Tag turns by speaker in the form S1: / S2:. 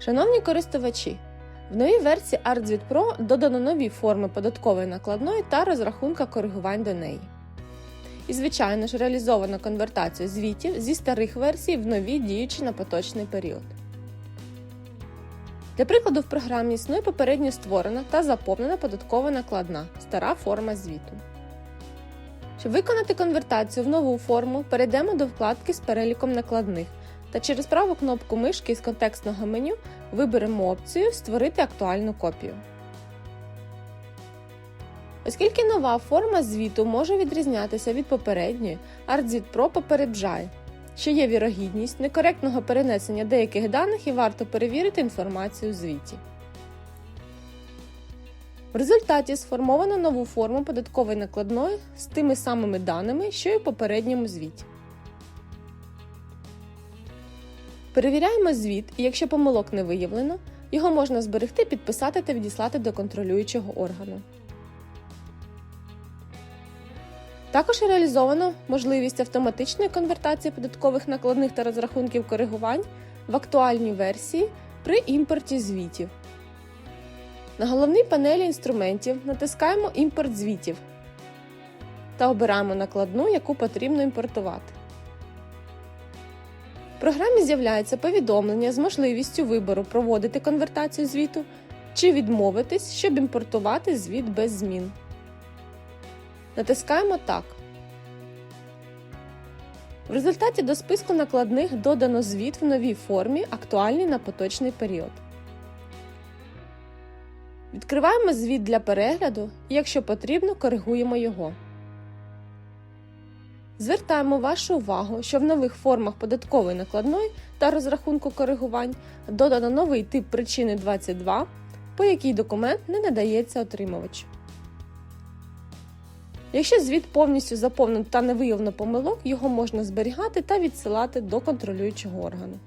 S1: Шановні користувачі, в новій версії ArtZwit Pro додано нові форми податкової накладної та розрахунка коригувань до неї. І, звичайно ж, реалізовано конвертацію звітів зі старих версій в нові діючі на поточний період. Для прикладу, в програмі існує попередньо створена та заповнена податкова накладна стара форма звіту. Щоб виконати конвертацію в нову форму, перейдемо до вкладки з переліком накладних та через праву кнопку мишки з контекстного меню виберемо опцію Створити актуальну копію. Оскільки нова форма звіту може відрізнятися від попередньої, ArtZwit Pro попереджає, що є вірогідність некоректного перенесення деяких даних і варто перевірити інформацію у звіті. В результаті сформовано нову форму податкової накладної з тими самими даними, що й у попередньому звіті. Перевіряємо звіт, і якщо помилок не виявлено, його можна зберегти, підписати та відіслати до контролюючого органу. Також реалізовано можливість автоматичної конвертації податкових накладних та розрахунків коригувань в актуальній версії при імпорті звітів. На головній панелі інструментів натискаємо Імпорт звітів та обираємо накладну, яку потрібно імпортувати. В програмі з'являється повідомлення з можливістю вибору проводити конвертацію звіту чи відмовитись, щоб імпортувати звіт без змін. Натискаємо Так. В результаті до списку накладних додано звіт в новій формі, актуальний на поточний період. Відкриваємо звіт для перегляду і, якщо потрібно, коригуємо його. Звертаємо вашу увагу, що в нових формах податкової накладної та розрахунку коригувань додано новий тип причини 22, по якій документ не надається отримувачу. Якщо звіт повністю заповнений та не виявлено помилок, його можна зберігати та відсилати до контролюючого органу.